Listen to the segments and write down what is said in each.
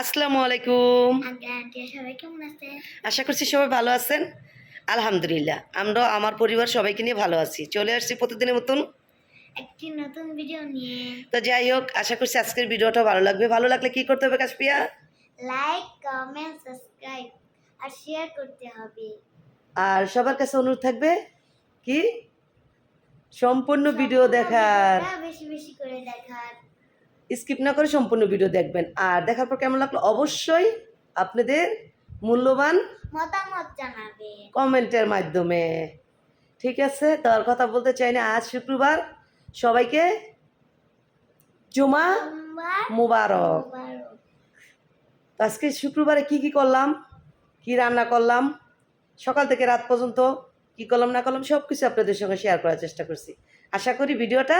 আসসালামু আলাইকুম। আশা করছি সবাই ভালো আছেন। আলহামদুলিল্লাহ আমরা আমার পরিবার সবাইকে নিয়ে ভালো আছি। চলে আসছি প্রতিদিনের মতন। একটি নতুন ভিডিও নিয়ে। তো যাই হোক আশা করছি আজকের ভিডিওটা ভালো লাগবে। ভালো লাগলে কি করতে হবে কাশপিয়া লাইক কমেন্ট সাবস্ক্রাইব আর শেয়ার করতে হবে। আর সবার কাছে অনুরোধ থাকবে কি? সম্পূর্ণ ভিডিও দেখার। বেশি বেশি করে দেখার। স্কিপ না করে সম্পূর্ণ ভিডিও দেখবেন। আর দেখার পর কেমন লাগল? অবশ্যই আপনাদের মূল্যবান মতামত জানাবে। কমেন্টের মাধ্যমে। ঠিক আছে তো আর কথা বলতে চাই না। আজ শুক্রবার। সবাইকে জুমা মুবারক। আজকে শুক্রবারে কি কি করলাম? কি রান্না করলাম? সকাল থেকে রাত পর্যন্ত কি করলাম না করলাম সব কিছু আপনাদের সঙ্গে শেয়ার করার চেষ্টা করছি। আশা করি ভিডিওটা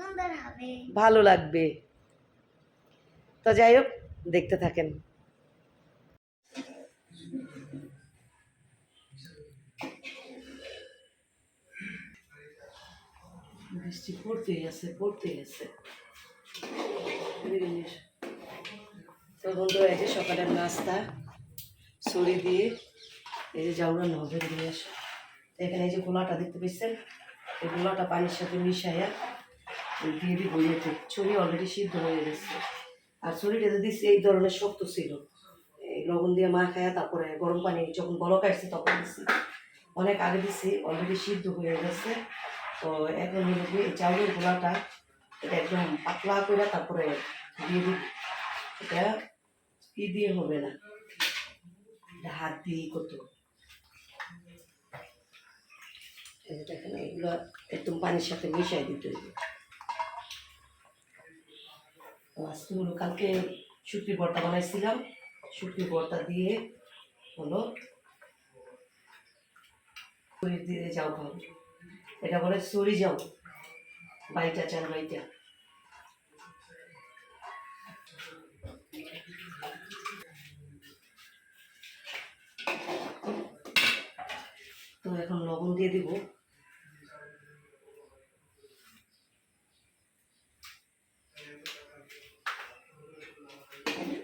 সুন্দর হবে। ভালো লাগবে। তো যাই হোক দেখতে থাকেন। বৃষ্টি পড়তেই আছে পড়তেই আছে। তো বন্ধুরা এই যে সকালের নাস্তা ছড়ি দিয়ে এই যে জাউরা নজর দিয়ে আসে এখানে এই যে গোলাটা দেখতে পেয়েছেন এই গোলাটা পানির সাথে মিশাইয়া দিয়ে দিব ইয়েতে ছড়ি অলরেডি সিদ্ধ হয়ে গেছে। আর ছড়িটা যে দিচ্ছি এই ধরনের শক্ত ছিল, এই লবণ দিয়ে মা খায়া তারপরে গরম পানি যখন বলক আসছে তখন দিচ্ছি অনেক আগে দিচ্ছি অলরেডি সিদ্ধ হয়ে গেছে। তো এখন হলো কি, এই চাউলের গোলাটা এটা একদম পাতলা করে তারপরে দিয়ে দিই এটা কি দিয়ে হবে না? এটা হাত দিয়েই করতে এগুলো একদম পানির সাথে মিশাই দিতে হবে। আজকে হলো, কালকে শুটকি ভর্তা বানাইছিলাম। শুটকি ভর্তা দিয়ে হলো দিয়ে যাও খাও এটা বলে সরি যাও বাইটা চাল বাইটা তো এখন লবণ দিয়ে দিব।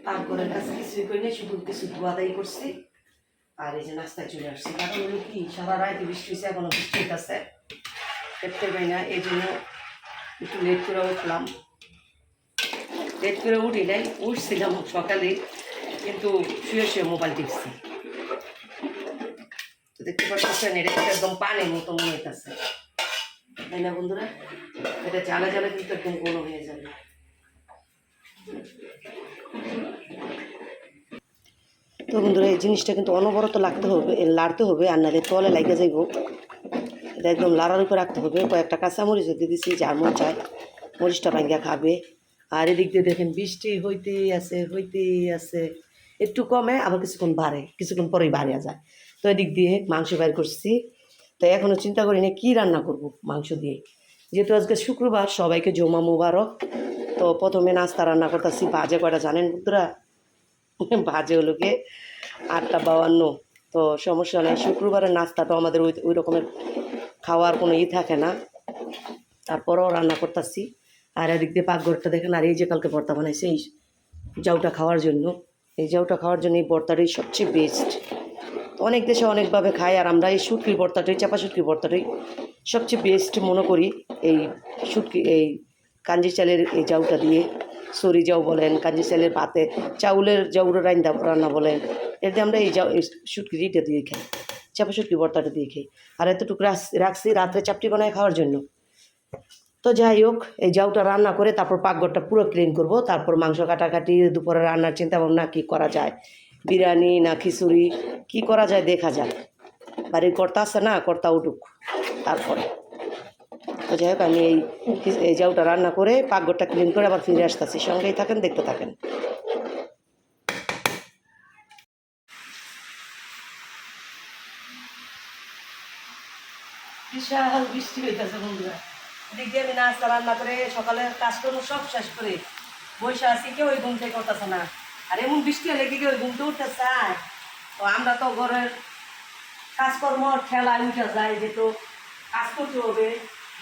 তারপরে কাছে কিছুই করি না শুধু কিছু ধোয়াদাই করছি। আর এই যে নাস্তায় চলে আসছি। কারণ হলো কি, সারা রাতে বৃষ্টি হয়েছে এখনও বৃষ্টি হইতেছে। দেখতে পাই না, এই জন্য একটু লেট করে উঠলাম। লেট করে উঠি নাই, উঠছিলাম সকালে, কিন্তু শুয়ে শুয়ে মোবাইল টিপছি। দেখতে পাচ্ছেন, এটা একদম পানির মতো মনে হইতেছে। তাই না বন্ধুরা? এটা জ্বালা জ্বালা কিন্তু একদম কোনো হয়ে যাবে। তো বন্ধুরা, এই জিনিসটা কিন্তু অনবরত লাগতে হবে লাড়তে হবে, আর নাহলে তলে লাগে যাইব। এটা একদম লাড়ার উপরে রাখতে হবে। কয়েকটা কাঁচামরিচ দিয়ে দিছি, যার মন চায়, মরিচটা ভাঙ্গা খাবে। আর এদিক দিয়ে দেখেন, বৃষ্টি হইতেই আছে হইতেই আছে। একটু কমে, আবার কিছুক্ষণ বাড়ে, কিছুক্ষণ পরেই বাড়ে যায়। তো এদিক দিয়ে মাংস বের করছি। তো এখনও চিন্তা করি না, কী রান্না করব মাংস দিয়ে। যেহেতু আজকে শুক্রবার, সবাইকে জমা মুবারক। তো প্রথমে নাস্তা রান্না করতেছি, বাজে কয়টা জানেন বন্ধুরা? বাজে হলো আটটা বাউান্ন তো সমস্যা নেই, শুক্রবারের নাস্তাটা আমাদের ওই ওই রকমের খাওয়ার কোনো ই থাকে না। তারপরেও রান্না করতেছি। আর এদিক দিয়ে পাকঘরটা দেখেন, আর এই যে কালকে ভর্তা বানাইছে, এই জাউটা খাওয়ার জন্য। এই জাউটা খাওয়ার জন্য এই ভর্তাটাই সবচেয়ে বেস্ট তো অনেক দেশে অনেকভাবে খায়, আর আমরা এই শুটকির ভর্তাটাই চাপা শুটকির ভর্তাটাই সবচেয়ে বেস্ট মনে করি এই শুটকি এই কাঞ্জি চালের এই জাউটা দিয়ে। সরি জাউ বলেন কাঞ্জি চালের পাতে চাউলের জাউর রান্না রান্না বলেন, এতে আমরা এই এই শুটকিটা দিয়ে খাই, চাপা শুটকি ভর্তাটা দিয়ে খাই। আর এতটুকু রাখ- রাখছি রাত্রে চাপটি বানায় খাওয়ার জন্য। তো যাই হোক, এই জাউটা রান্না করে তারপর পাকঘরটা পুরো ক্লিন করব, তারপর মাংস কাটাকাটি, দুপুরে রান্নার চিন্তা ভাবনা কী করা যায়, বিরিয়ানি না খিচুড়ি, কী করা যায় দেখা যাক। বাড়ির কর্তা আছে না, কর্তা উঠুক, তারপরে। তো যাই হোক, আমি এই এই জাউটা রান্না করে পাকঘরটা ক্লিন করে আবার ফিরে আসতেছি। সঙ্গেই থাকেন, দেখতে থাকেন। বিশাল বৃষ্টি হইতেছে বন্ধুরা। এদিক দিয়ে আমি নাস্তা রান্না করে সকালে কাজকর্ম সব শেষ করে বসে আছি কেউ ওই ঘুম থেকে করতেছে না। আর এমন বৃষ্টি হলে কি কেউ ঘুমতে উঠতে চায়? তো আমরা তো ঘরের কাজকর্ম ঠেলায় উঠে যায় যেহেতু কাজ করতে হবে।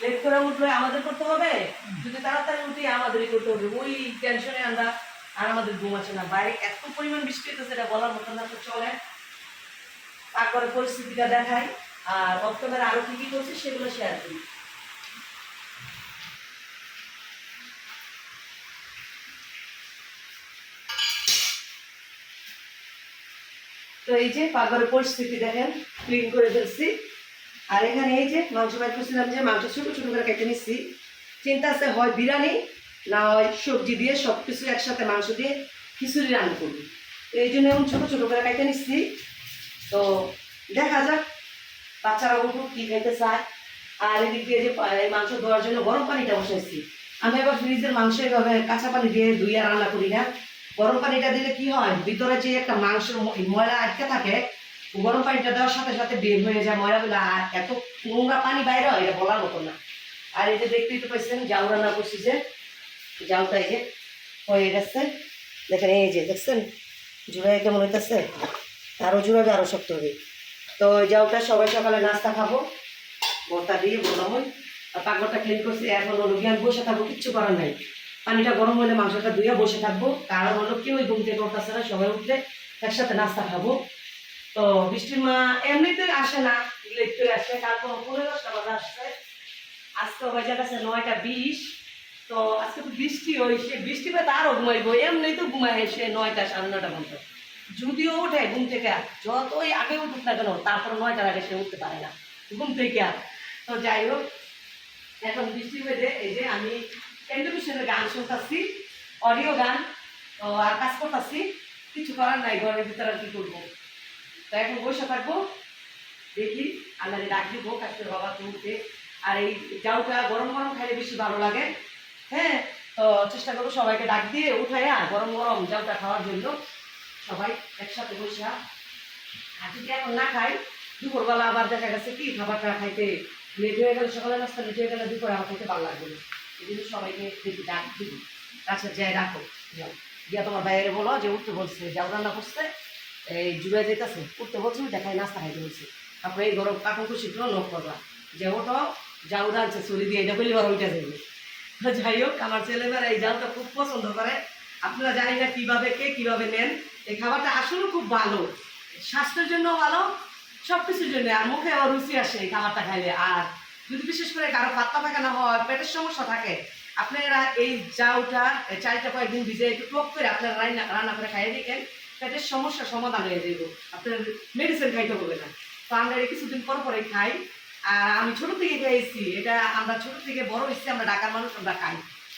লেট করে উঠলে আমাদের করতে হবে? যদি তাড়াতাড়ি উঠি, আমাদেরই করতে হবে। ওই টেনশনে আমরা আর আমাদের ঘুম আসে না। বাইরে এত পরিমাণ বৃষ্টি হইতেছে, এটা বলার মতো না, তো চলে তারপরে পরিস্থিতিটা দেখাই। আর অক্টোবরে আরও কি কি করছে, সেগুলো শেয়ার করি। তো এই যে পাগরের পরিস্থিতি দেখেন ক্লিন করে ফেলছি। আর এখানে এই যে মাংস বাইর করছিলাম যে মাংস ছোটো ছোটো করে কেটে নিচ্ছি চিন্তা আছে হয় বিরিয়ানি, না হয় সবজি দিয়ে সব কিছু একসাথে মাংস দিয়ে খিচুড়ি রান্না করবি। তো এই জন্য এখন ছোটো ছোটো করে কেটে নিচ্ছি তো দেখা যাক বাচ্চারা উঠুক, কী খাইতে চায়। আর এদিক দিয়ে যে মাংস ধোয়ার জন্য গরম পানিটা বসাইছি। আমি এবার ফ্রিজের মাংস এভাবে কাঁচা পানি দিয়ে ধুইয়া রান্না করি না। গরম পানিটা দিলে কি হয়? ভিতরে যে একটা মাংসের ম- ময়লা আটকে থাকে গরম পানিটা দেওয়ার সাথে সাথে বের হয়ে যায় ময়লাগুলো, আর এত নোংরা পানি বাইরে হয়, এটা বলার মতো না। আর এই যে দেখতেই তো পাইছেন জাউ রান্না করছি যে জাউটা এই যে হয়ে গেছে। দেখেন এই যে, দেখছেন? জুড়াই কেমন হইতেছে? আরও জুড়াবে আরও শক্ত হবে। তো জাউটা সবাই সকালে নাস্তা খাব। ভর্তা দিয়ে বলা ওই আর পাকঘরটা ক্লিন করছি, এখন হলো গিয়ে বসে থাকব, কিচ্ছু করার নাই। পানিটা গরম হলে মাংসটা ধুয়ে বসে থাকব। কারণ হলো কেউ ঘুম থেকে উঠতেছে না, সবাই উঠলে একসাথে নাস্তা খাব। তো বৃষ্টির মা এমনিতেই আসে না লেট করে আসে তারপর পনেরো দশটা বাজে আসছে। আজকে বাজার আছে নয়টা বিশ। তো আজকে তো বৃষ্টি হয়েছে বৃষ্টি পেয়ে আরও ঘুমাইবো এমনি তো ঘুমায় এসে নয়টা সাড়ে নয়টা পর্যন্ত। যদিও ওঠে ঘুম থেকে, যতই আগে উঠুক না কেন, তারপর নয়টার আগে সে উঠতে পারে না, ঘুম থেকে। তো যাই হোক, এখন বৃষ্টি হয়েছে এই যে আমি টেলিভিশনে গান শুনতেছি অডিও গান, তো আর কাজ করতেছি, কিছু করার নাই, ঘরের ভিতরে কি করব। তো এখন বসে থাকব। দেখি আল্লাহ ডাক দিব কাজের বাবা তুলতে আর এই জাউটা গরম গরম খাইলে বেশি ভালো লাগে। হ্যাঁ তো চেষ্টা করব সবাইকে ডাক দিয়ে উঠাইয়া গরম গরম জাউটা খাওয়ার জন্য। সবাই একসাথে বসে আর যদি এখন না খাই, দুপুরবেলা আবার দেখা গেছে কি, খাবারটা খাইতে লেট হয়ে গেলে সকালে নাস্তা লেট হয়ে গেলে, দুপুরে আমার খাইতে ভালো লাগবে না। এই জন্য সবাইকে দেখি ডাক দিব। আচ্ছা যাই রাখো। যাও। গিয়া তোমার বাইরে বলো যে উঠতে বলছে, যাও রান্না করছে এই জুড়ে যেতেছে, উঠতে বলছে দেখাই নাস্তা খাইতে বলছে। তারপরে এই গরম কাকুন খুশিগুলো নোট করবা। যে ওটো যাও রাঁধছে চুরি দিয়ে এটা বললে উঠে যাবে যাই হোক, আমার ছেলেমেয়েরা এই জালটা খুব পছন্দ করে। আপনারা জানি না কীভাবে কে কীভাবে নেন। এই খাবারটা আসলে খুব ভালো। স্বাস্থ্যের জন্য ভালো সব কিছুর জন্য। আর মুখে আবার রুচি আসে এই খাবারটা খাইলে। আর যদি বিশেষ করে কারও পাতলা পায়খানা হয়, পেটের সমস্যা থাকে, আপনারা এই এই চালটা কয়েকদিন ভিজে একটু টক করে আপনারা রান্না রান্না করে খাইয়ে দিকেন পেটের সমস্যার সমাধান হয়ে যাইব। আপনার মেডিসিন খাইতে হবে না। তো আমরা কিছুদিন পর পরে খাই। আর আমি ছোট থেকে খেয়েছি। এটা আমরা ছোট থেকে বড় হয়েছি, আমরা ঢাকার মানুষ, আমরা খাই।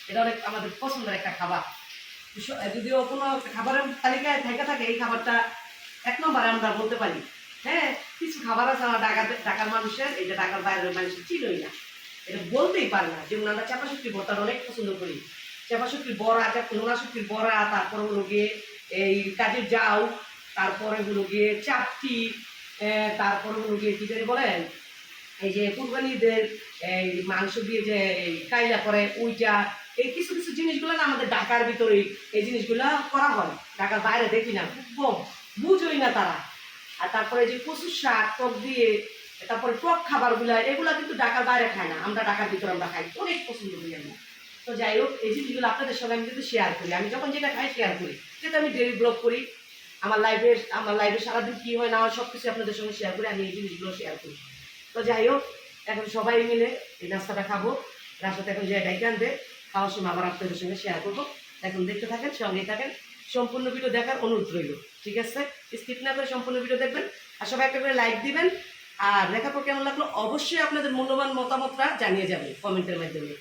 এটা অনেক আমাদের পছন্দের একটা খাবার। যদিও কোনো খাবারের তালিকায় থেকে থাকে, এই খাবারটা এক নম্বরে আমরা বলতে পারি। হ্যাঁ কিছু খাবার আছে আমার ঢাকাতে ঢাকার মানুষের, এটা ঢাকার বাইরের মানুষের চিনই না। এটা বলতেই পারে না যেমন আমরা চাপা শুক্তি ভর্তার অনেক পছন্দ করি। চাপা শুক্তির বড়া নোনা শক্তির বড়া, তারপরে হলো গিয়ে এই কাজের যাও, তারপরে হলো গিয়ে চাপটি তারপরে হলো গিয়ে কী বলেন, এই যে কুরবানিদের, এই মাংস দিয়ে যে এই কাইলা করে, ওইটা, এই কিছু কিছু জিনিসগুলো না আমাদের ঢাকার ভিতরে এই জিনিসগুলো করা হয়। ঢাকার বাইরে দেখি না, খুব কম, বুঝোই না তারা। আর তারপরে যে কচুর শাক, টক দিয়ে, তারপরে টক খাবারগুলো, এগুলো কিন্তু ঢাকার বাইরে খায় না, আমরা ঢাকার ভিতরে আমরা খাই, অনেক পছন্দ করি আমি। তো যাই হোক, এই জিনিসগুলো আপনাদের সঙ্গে আমি কিন্তু শেয়ার করি। আমি যখন যেটা খাই শেয়ার করি। যেটা আমি ডেলি ব্লগ করি, আমার লাইফে আমার লাইফে সারাদিন কী হয় না হয় সব কিছু আপনাদের সঙ্গে শেয়ার করি, আমি এই জিনিসগুলো শেয়ার করি। তো যাই হোক, এখন সবাই মিলে এই নাস্তাটা খাব, রাস্তাতে এখন যে ডাইকে আনবে খাওয়ার সময় আবার আপনাদের সঙ্গে শেয়ার করব। এখন দেখতে থাকেন, সঙ্গেই থাকেন, সম্পূর্ণ ভিডিও দেখার অনুরোধ রইল, ঠিক আছে? স্কিপ না করে সম্পূর্ণ ভিডিও দেখবেন, আর সবাই একটা করে লাইক দিবেন, আর দেখার পর কেমন লাগল অবশ্যই আপনাদের মূল্যবান মতামতটা জানিয়ে যাবেন কমেন্টের মাধ্যমে।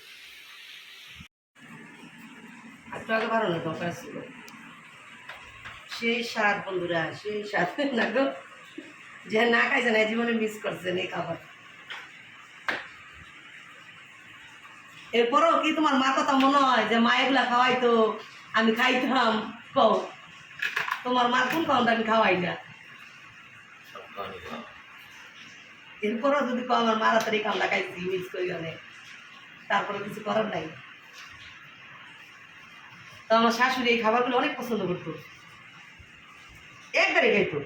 একটু আগে বাড়ানোর দরকার ছিল। সেই স্বাদ, বন্ধুরা, সেই স্বাদ। না গো, যে না খাইছে না জীবনে মিস করছেন এই খাবার। এরপরও কি তোমার মা কথা মনে হয় যে, মা, এগুলা খাওয়াইতো আমি খাইতাম। কও, তোমার মা কোন খাওয়াটা আমি খাওয়াই না? এরপরও যদি কও, আমার মারা রাতারি খাওয়া খাইছি মিস করি অনেক তারপরে কিছু করার নাই। তো আমার শাশুড়ি এই খাবারগুলো অনেক পছন্দ করতো। একবারে খাইতো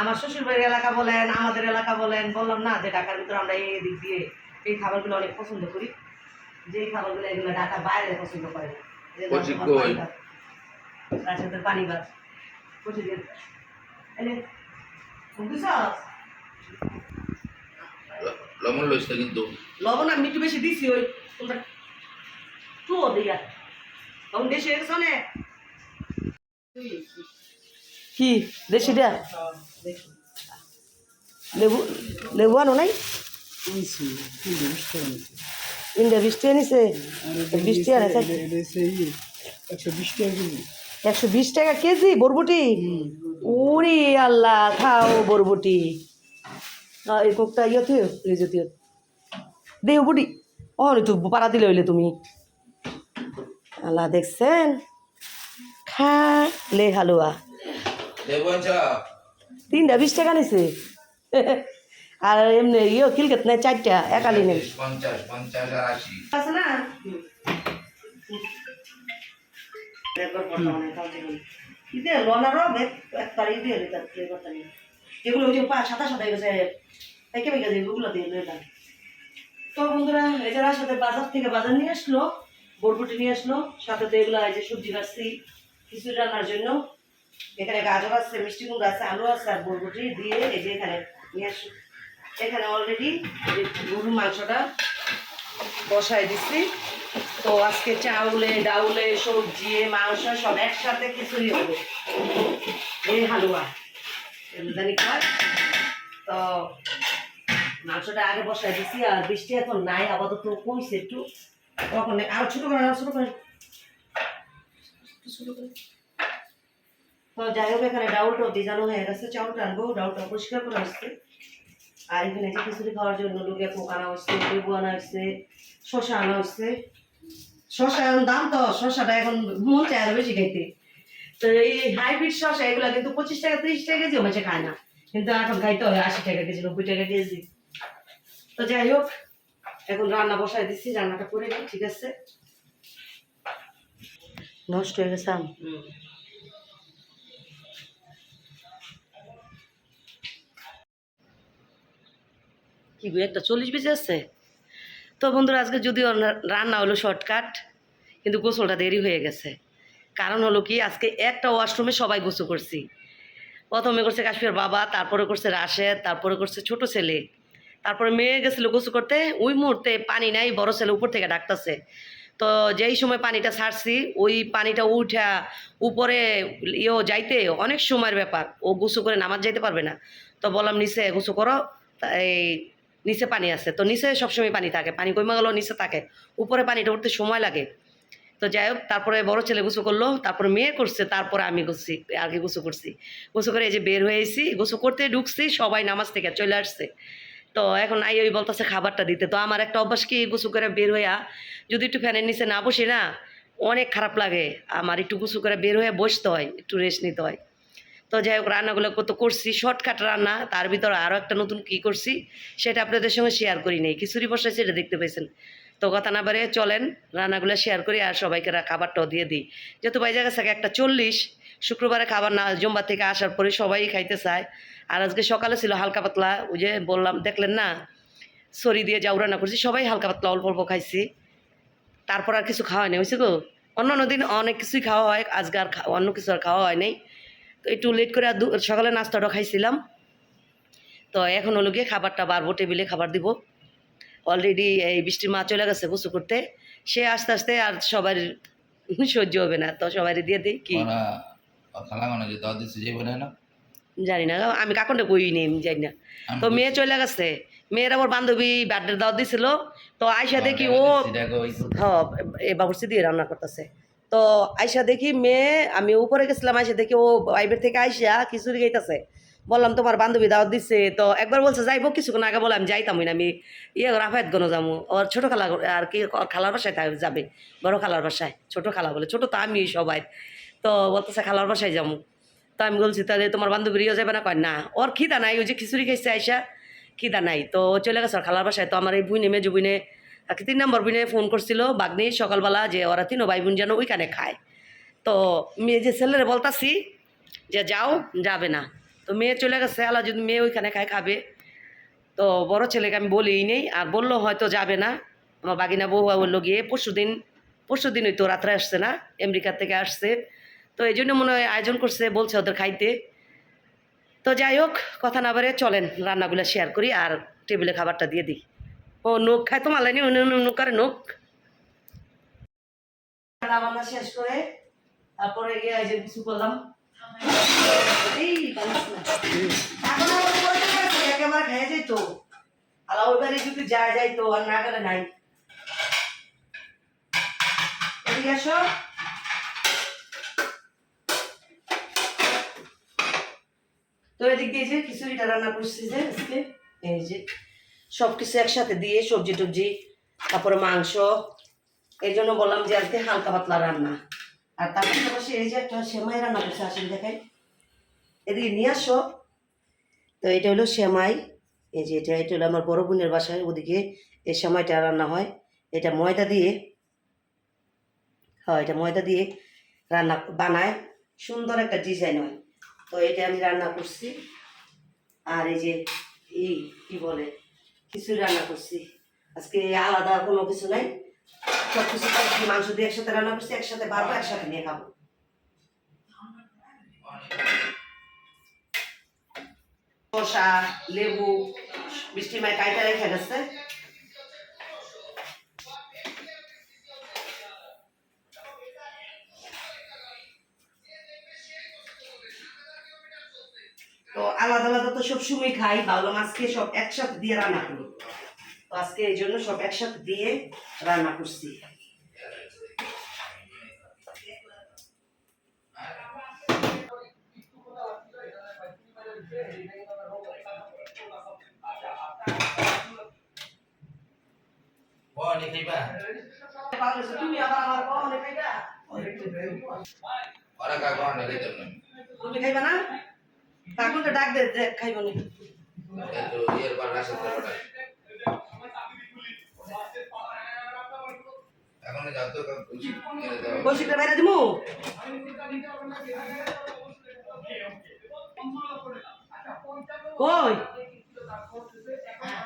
আমার শ্বশুর বাড়ির এলাকা বলেন আমাদের এলাকা বলেন বললাম না যে ঢাকার ভিতরে আমরা এই দিক দিয়ে এই খাবারগুলো অনেক পছন্দ করি। যে খাবারগুলো এগুলো ঢাকার বাইরে পছন্দ করে না। তার সাথে পানি ভাত কচি দিয়ে লইছে কিন্তু। লবণ আমি একটু বেশি দিছি ওই তোমরা টুও দিয়া। লবণ বেশি হয়ে গেছে অনেক কি লেবু লেবু আনো নাই? ইন্ডিয়া বৃষ্টি আনিছে? বৃষ্টি আনে একশো বিশ টাকা কেজি বরবটি? ওরে আল্লাহ, খাও বরবটি। এই কোকটা ইয়ে থিও, এই জাতীয় দে বুটি। ও একটু পাড়া দিলে হইলে তুমি। আল্লাহ দেখছেন? খা লে হালুয়া। তিনটা বিশ টাকা নিছে। আর এমনি ইয়ে কিলকেট নেই, চারটা একালি নেই। যেগুলো গেছে দিয়ে তো বন্ধুরা যারা সাথে বাজার থেকে বাজার নিয়ে আসলো বরবটি নিয়ে আসলো, সাথে তো এগুলো যে সবজি কাটছি খিচুড়ি রান্নার জন্য। এখানে গাজর আছে, মিষ্টি কুমড়ো আছে, আলু আছে আর বরবটি দিয়ে এই যে এখানে নিয়ে আসলো। এখানে অলরেডি গরুর মাংসটা বসাই দিচ্ছি তো আজকে চাউলে, ডাউলে, সবজি, মাংস সব একসাথে খিচুড়ি হবে। এই হালুয়া জানি খায়। তো মাংসটা আগে বসাই দিচ্ছি আর বৃষ্টি এখন নাই, আপাতত কমছে একটু। তখন আরও ছোট করে ছোট করে। তো যাই হোক, এখানে ডাউলটাও ভিজানো হয়ে গেছে, চাউলটা আনব, ডাউলটা পরিষ্কার করা হচ্ছে আর এখানে যে খিচুড়ি খাওয়ার জন্য লোকে কোক আনা হচ্ছে, লেবু আনা হচ্ছে শশা আনা হচ্ছে। শশা এখন দাম তো শশাটা এখন মন চায় আরও বেশি খাইতে। তো এই হাইব্রিড শশা এগুলো কিন্তু পঁচিশ টাকা, ত্রিশ টাকা কেজি মাঝে খায় না। কিন্তু এখন খাইতে হয় আশি টাকা কেজি, নব্বই টাকা কেজি। তো যাই হোক এখন রান্না বসাই দিচ্ছি রান্নাটা করে নিই ঠিক আছে? নষ্ট হয়ে গেছে আম। কি গো একটা চল্লিশ বেজে আছে? তো বন্ধুরা আজকে যদিও রান্না হলো শর্টকাট কিন্তু গোসলটা দেরি হয়ে গেছে। কারণ হলো কি আজকে একটা ওয়াশরুমে সবাই গোসল করছি। প্রথমে করছে কাশ্মীর বাবা তারপরে করছে রাশেদ তারপরে করছে ছোট ছেলে। তারপরে মেয়ে গেছিল গোসল করতে, ওই মুহূর্তে পানি নাই, বড় ছেলে উপর থেকে ডাকতেছে। তো যেই সময় পানিটা ছাড়ছি, ওই পানিটা উঠা উপরে ইয়েও যাইতে অনেক সময়ের ব্যাপার, ও গুসু করে নামাজ যাইতে পারবে না। তো বললাম, নিচে গোসল করো। এই নিচে পানি আছে। তো নিচে সবসময় পানি থাকে, পানি কমে গেলেও নিচে থাকে। উপরে পানিটা উঠতে সময় লাগে। তো যাই হোক, তারপরে বড় ছেলে গোসল করল, তারপরে মেয়ে করছে, তারপরে আমি গুছছি আগে গোসল করছি। গোসল করে এই যে বের হয়েছি, গোসল করতে ঢুকছি, সবাই নামাজ থেকে চলে আসছে। তো এখন আই ওই বলতেছে খাবারটা দিতে। তো আমার একটা অভ্যাস কি গোসল করে বের হইয়া যদি একটু ফ্যানের নিচে না বসি না, অনেক খারাপ লাগে। আমার একটু গোসল করে বের হয়ে বসতে হয়, একটু রেস্ট নিতে হয়। তো যাই হোক, রান্নাগুলো কত করছি শর্টকাট রান্না, তার ভিতরে আরও একটা নতুন কী করছি, সেটা আপনাদের সঙ্গে শেয়ার করি নেই। খিচুড়ি বসাইছি সেটা দেখতে পেয়েছেন তো কথা না বারে চলেন, রান্নাগুলো শেয়ার করি আর সবাইকে খাবারটাও দিয়ে দিই। যেহেতু বাইজা গেছে একটা চল্লিশ শুক্রবারে খাবার না, জম্বা থেকে আসার পরে সবাই খাইতে চায়। আর আজকে সকালে ছিল হালকা পাতলা, ওই যে বললাম, দেখলেন না? সরি দিয়ে যাও রান্না করছি, সবাই হালকা পাতলা, অল্প অল্প খাইছি। তারপর আর কিছু খাওয়া হয়নি হয়েছে গো? অন্য অন্য দিন অনেক কিছুই খাওয়া হয়, আজকে আর অন্য কিছু আর খাওয়া হয় নাই তো একটু লেট করে আর সকালে নাস্তাটা খাইছিলাম। তো এখন হলো গিয়ে খাবারটা বাড়বো, টেবিলে খাবার দিব। অলরেডি এই বৃষ্টির মা চলে গেছে গোসু করতে। সে আস্তে আস্তে আর সবার সহ্য হবে না, তো সবাই দিয়ে দিই, কি? মানে যে না? জানি না আমি কাকনটা কই নেই আমি জানি না। তো মেয়ে চলে গেছে। মেয়ের আবার বান্ধবী বার্থডে দাওয়াত দিছিল তো আয়সা দেখি ও হ্যাঁ এ বাবুর্চি দিয়ে রান্না করতেছে। তো আয়সা দেখি মেয়ে আমি উপরে গেছিলাম আয়সা দেখি ও বাইবের থেকে আইসা খিচুড়ি খাইতেছে। বললাম তোমার বান্ধবী দাওয়াত দিচ্ছে তো একবার বলছে যাইবো কিছুক্ষণ আগে বলে আমি যাইতামই না আমি ইয়ে রাফায়ত গণ যাব। ওর ছোটো খালা আর কি ওর খালার বাসায় যাবে বড় খালার বাসায়। ছোটো খালা বলে ছোটো তো আমি সবাই। তো বলতেছে খালার বাসায় যাব তো আমি বলছি, তাহলে তোমার বান্ধবীও যাবে না? কয়, না। ওর খিদা নাই, ওই যে খিচুড়ি খাইছে আইসা, খিদা নাই। তো চলে গেছে ওর খালার বাসায়। তো আমার এই বুইনে, মেজু বুইনে, আর তিন নম্বর বিনে ফোন করছিল বাগনি সকালবেলা যে, ওরা তিনও ভাই বোন যেন ওইখানে খায়। তো মেয়ে যে ছেলেরে বলতাছি যে, যাও, যাবে না। তো মেয়ে চলে গেছে আলা যদি মেয়ে ওইখানে খায়, খাবে। তো বড় ছেলেকে আমি বলিই নেই, আর বলল হয়তো যাবে না। আমার বাগিনা বউ বলল গিয়ে পরশু দিন পরশু দিন ওই তো রাত্রে আসছে না, আমেরিকা থেকে আসছে। তো এই জন্য মনে হয় আয়োজন করছে, বলছে ওদের খাইতে। তো যাই হোক, কথা না বারে চলেন, রান্নাগুলো শেয়ার করি আর টেবিলে খাবারটা দিয়ে দিই। ও নোক খায় তো মালাইনি নোক করে নোক রান্না বান্না শেষ করে তারপরে গিয়ে কিছু করলাম একেবারে খেয়ে আর ওই যদি যায় আর না গেলে নাই। আসো তো এদিক দিয়ে যে খিচুড়িটা রান্না করছি যে আজকে, এই যে সব কিছু একসাথে দিয়ে সবজি টবজি, তারপরে মাংস, এই জন্য বললাম যে আজকে হালকা পাতলা রান্না। আর তার পাশাপাশি এই যে একটা সেমাই রান্না করছে, আসলে দেখাই। এদিকে নিয়ে আসো। তো এটা হলো সেমাই। এই যে এটা এটা হলো আমার বড় বোনের বাসায়, ওদিকে এই সেমাইটা রান্না হয়। এটা ময়দা দিয়ে, হয়, এটা ময়দা দিয়ে রান্না বানায়। সুন্দর একটা ডিজাইন হয়। তো এটা আমি রান্না করছি। আর এই যে এই কি বলে, খিচুড়ি রান্না করছি। আজকে আলাদা কোনো কিছু নাই। সব কিছু মাংস দিয়ে একসাথে রান্না করছি, একসাথে বারবার একসাথে নিয়ে খাব। শসা লেবু বৃষ্টি মায় কাইটা রেখে গেছে আলাদা আলাদা সব সময় খাই ভাবলাম আজকে সব একসাথে দিয়ে রান্না করি। তো আজকে এই জন্য সব একসাথে দিয়ে রান্না করছি। তুমি আবার আমার কখনো খাইবা। ওরা কা কোন খাইতাম তুমি খাইবা না? কাকুকে ডাক দে যে খাইব না। কৌশিকটা বাইরে দিমু? কই?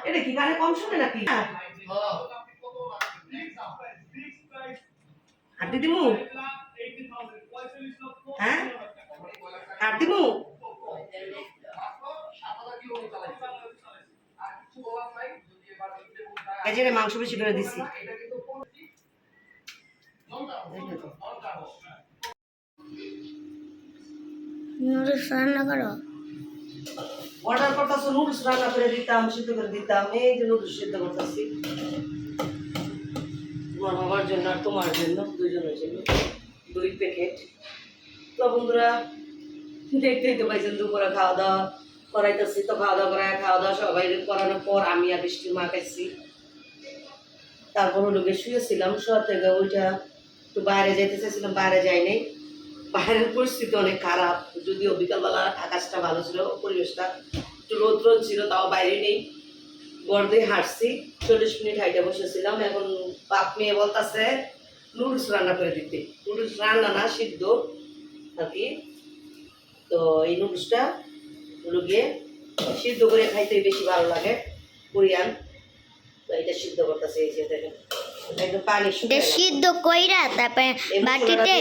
এটা কি গানে কম শুনে নাকি? হাড্ডি দিমু হ্যাঁ হাত দিমু রে, মাংস বেশি করে দিছি। নুডলস রান্না করো? অর্ডার করতেছো নুডলস রান্না করে দিতাম সিদ্ধ করে দিতাম। এই যে নুডলস সিদ্ধ করতেছি। তোমার বাবার জন্য আর তোমার জন্য দুজনের জন্য। দুই প্যাকেট। তো বন্ধুরা দেখতেই তো পাইছেন দুপুরে খাওয়া দাওয়া করাইতেছি। তো খাওয়া দাওয়া করায় খাওয়া দাওয়া সবাই করানোর পর আমি আর বৃষ্টির মা খাইছি। তারপর হলো গিয়ে শুয়েছিলাম, শোয়ার থেকে ওইটা একটু বাইরে যেতে চাইছিলাম, বাইরে যাই নাই। বাইরের পরিস্থিতি অনেক খারাপ, যদিও বিকালবেলা আকাশটা ভালো ছিল, পরিবেশটা একটু রোদ রোদ ছিল, তাও বাইরে নেই। গড় দিয়ে হাঁটছি, চল্লিশ মিনিট হাইটে বসেছিলাম, এখন বাপ মেয়ে বলতেছে, নুডলস রান্না করে দিতে। নুডলস রান্না না, সিদ্ধ আর কি। তো এই নুডলসটা হলো গিয়ে সিদ্ধ করে খাইতে বেশি ভালো লাগে, কোরিয়ান। এটা সিদ্ধ করতেছে এই যে দেখেন একদম পানি এটা সিদ্ধ কইরা তারপরে বাটিতে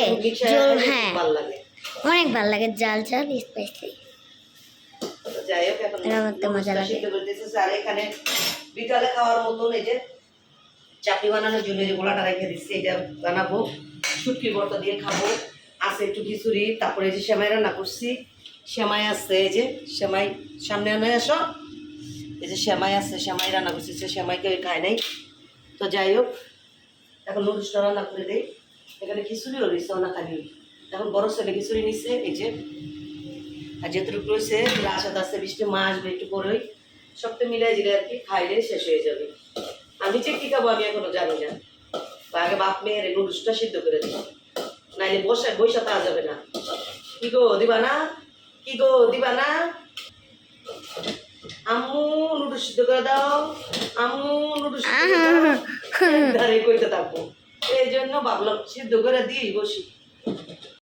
জল হ্যাঁ। ভালো লাগে। অনেক ভালো লাগে জাল জাল স্পাইসি যাই হোক এখন মজা লাগে। সিদ্ধ করে দিতেছে আর এখানে বিকালে খাওয়ার মতন এই যে বানানোর জন্য যে গোলাটা রেখে দিচ্ছি এটা বানাবো। শুটকি ভর্তা দিয়ে খাব। আছে একটু খিচুড়ি তারপরে যে সেমাই রান্না করছি। সেমাই আছে এই যে সেমাই সামনে আনে আসো। এই যে সেমাই আছে, সেমাই রান্না করছে, সে কেউ খায় নাই। তো যাই হোক, এখন নুডলসটা রান্না করে দেই। এখানে খিচুড়িও রয়েছে খালি। এখন বড় ছেলে খিচুড়ি নিচ্ছে এই যে। আর যেটুকু রয়েছে আশাতে আসতে বৃষ্টি মা আসবে একটু পরেই। সবটা মিলাই দিলে আর কি, খাইলে শেষ হয়ে যাবে। আমি যে কী খাব আমি এখনও জানি না। তো আগে বাপ মেয়ের নুডলসটা সিদ্ধ করে দিই নাইলে বসে বসে পাওয়া যাবে না। কি গো, দিবা না? কি গো, দিবা না? আম্মু নুডু সিদ্ধ করে দাও। আম্মু নুডলস সিদ্ধ করে দাও। কইতে থাকব। এই জন্য ভাবলাম সিদ্ধ করে দিই বসি।